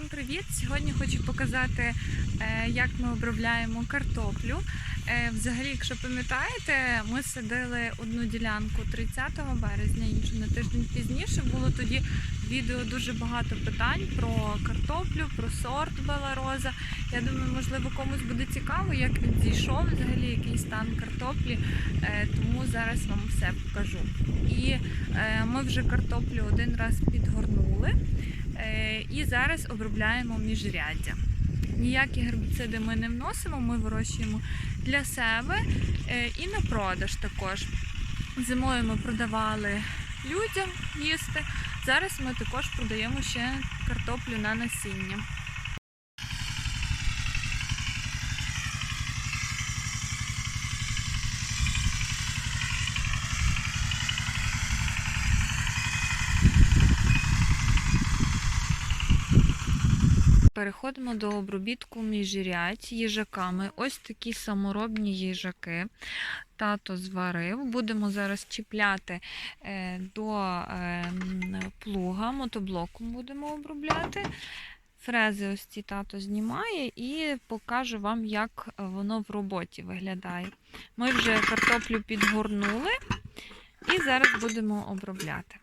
Всім привіт! Сьогодні хочу показати, е, як ми обробляємо картоплю. Е, Взагалі, якщо пам'ятаєте, ми садили одну ділянку 30 березня, іншу на тиждень пізніше. Було тоді відео дуже багато питань про картоплю, про сорт Белароза. Я думаю, можливо, комусь буде цікаво, як він зійшов, взагалі, який стан картоплі. Е, Тому зараз вам все покажу. І ми вже картоплю один раз підгорнули. Е, І зараз обробляємо міжряддя. Ніякі гербіциди ми не вносимо, ми вирощуємо для себе е, і на продаж також. Зимою ми продавали людям їсти. Зараз ми також продаємо ще картоплю на насіння. Переходимо до обробітку міжрядь їжаками. Ось такі саморобні їжаки. Тато зварив. Будемо зараз чіпляти е, до е, плуга, мотоблоком будемо обробляти. Фрези ось ці тато знімає і покажу вам, як воно в роботі виглядає. Ми вже картоплю підгорнули і зараз будемо обробляти.